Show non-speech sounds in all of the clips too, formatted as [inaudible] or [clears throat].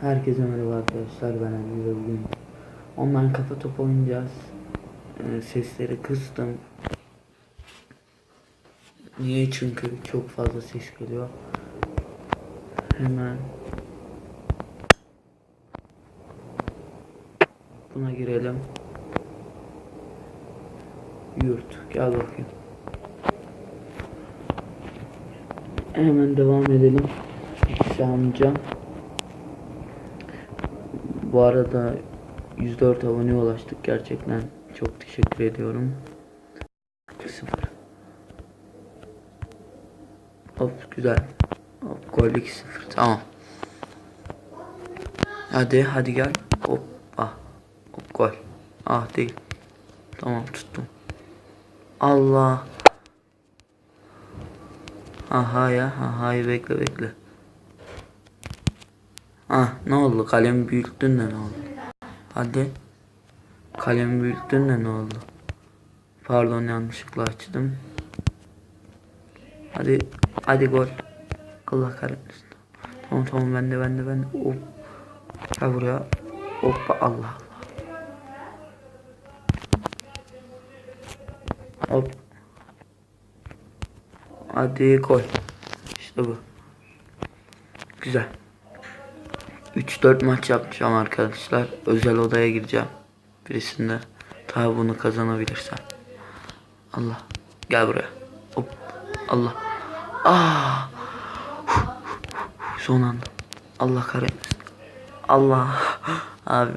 Herkese merhaba arkadaşlar ben Ali ve bugün online kafa top oynayacağız. Ee, sesleri kıstım. Niye? Çünkü çok fazla ses geliyor. Hemen buna girelim. Yurt gel bakayım. Hemen devam edelim. Amca. Bu arada 104 abone ulaştık gerçekten. Çok teşekkür ediyorum. 0 Hop güzel. Hop gol 2-0 tamam. Hadi hadi gel. Hop ah. Hop gol. Ah değil. Tamam tuttum. Allah. Aha ya aha bekle bekle. Ah ne oldu kalemi büyüttün de ne oldu? Hadi. Kalemi büyüttün de ne oldu? Pardon yanlışlıkla açtım. Hadi hadi gol. Allah kahretmesin. Tamam tamam ben de ben de ben de. Hop. Gel buraya. Hoppa Allah Allah. Hop. Hadi gol. İşte bu. Güzel. 3-4 maç yapacağım arkadaşlar. Özel odaya gireceğim. Birisinde. Tabi bunu kazanabilirsem. Allah. Gel buraya. Hop. Allah. Ah. Son anda. Allah kahretmesin. Allah. Abi.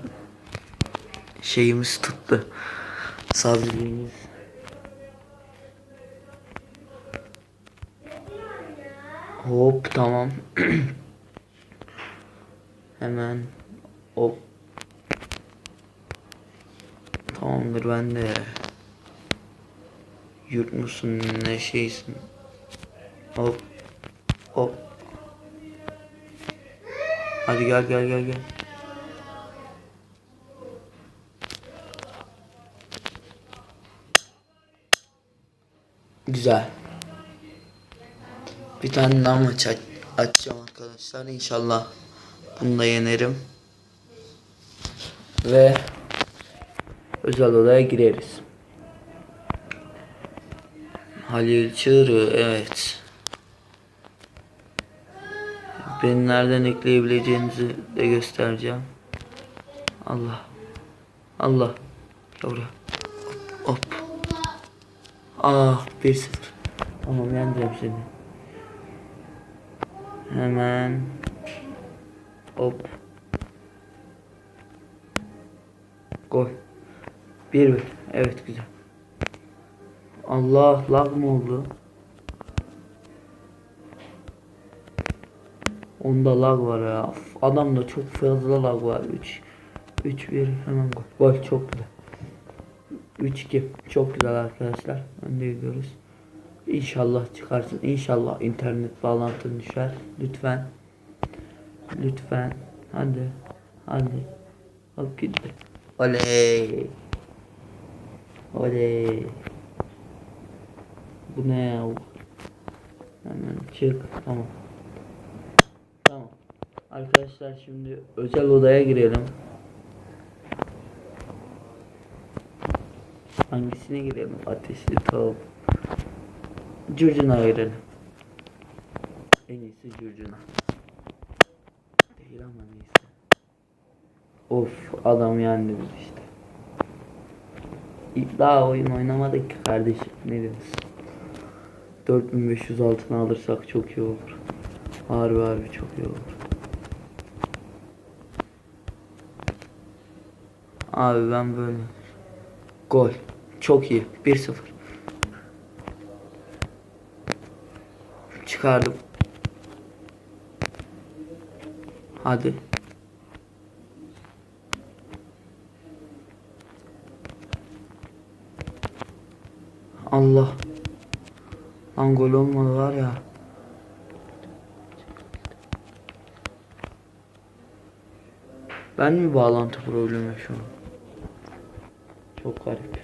Şeyimiz tuttu. Sabriliğimiz. Hop tamam. [clears throat] Hemen hop. Tamamdır ben de. Yurt musun ne şeysin? Hop. Hop. Hadi gel gel gel gel. Güzel. Bir tane daha maç aç açacağım arkadaşlar. İnşallah bunu da yenerim. Ve özel odaya gireriz. Halil Çığrı evet. Beni nereden ekleyebileceğinizi de göstereceğim. Allah. Allah. Buraya. Hop. hop. Ah 1-0. Tamam yeneceğim seni. Hemen hop. Gol 1 evet güzel. Allah lag mı oldu? Onda lag var ya. Adamda çok fazla lag var. 3 3 1 hemen gol gol çok güzel. 3 2 çok güzel arkadaşlar. Önde gidiyoruz. İnşallah çıkarsın. İnşallah internet bağlantın düşer. Lütfen. Lütfen. Hadi. Hadi. Hop gitti. Oley. Oley. Bu ne ya? Hemen çık. Tamam. Tamam. Arkadaşlar şimdi özel odaya girelim. Hangisine girelim? Ateşli top. Curcuna verelim. En iyisi curcuna. Değil ama neyse. Of adam yendi biz işte. İlk daha oyun oynamadık ki kardeşim. Ne diyorsun? 4500 altına alırsak çok iyi olur. Harbi harbi çok iyi olur. Abi ben böyle. Gol. Çok iyi. 1-0. Çıkardım. Hadi. Allah. Lan gol olmadı var ya. Ben mi bağlantı problemi şu? Çok garip.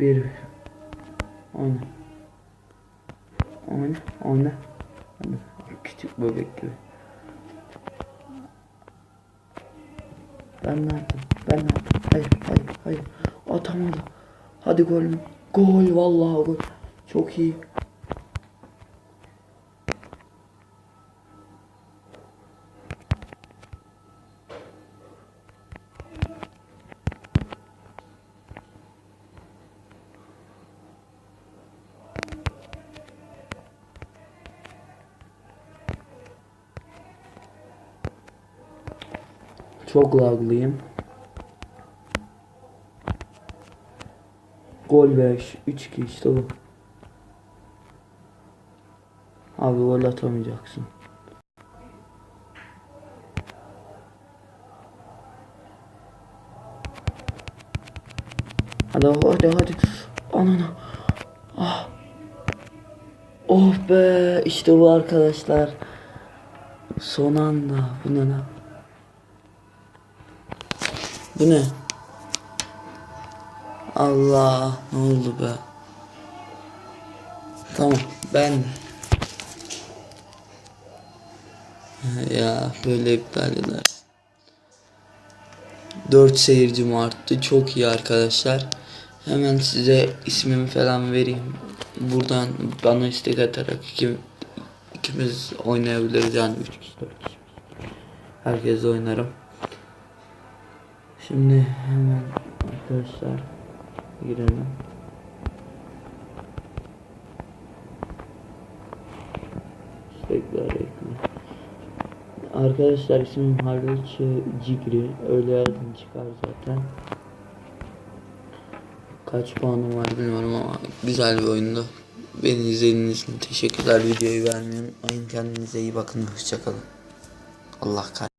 Bir. Oyna. Oyna. Hadi. Küçük bebek gibi. Ben ne yaptım? Ben ne yaptım? Hayır, hayır, hayır. Atamadı. Hadi gol? Gol vallahi gol. Çok iyi. Çok laglıyım. Gol 5. 3-2 işte bu. Abi gol atamayacaksın. Hadi hadi hadi. Anana. Ah. Oh be işte bu arkadaşlar. Son anda. Bu ne lan? Bu ne? Allah ne oldu be? Tamam ben ya böyle iptal eder. 4 seyircim arttı. Çok iyi arkadaşlar. Hemen size ismimi falan vereyim. Buradan bana istek atarak iki, ikimiz oynayabiliriz yani 3 kişi 4 kişi. Herkes oynarım. Şimdi hemen arkadaşlar girelim. İstekler ekle. Arkadaşlar ismim Halit Cigri. Öyle yazın çıkar zaten. Kaç puanım var bilmiyorum ama güzel bir oyundu. Beni izlediğiniz için teşekkürler. Videoyu beğenmeyi unutmayın. Kendinize iyi bakın. Hoşçakalın. Allah kahretsin.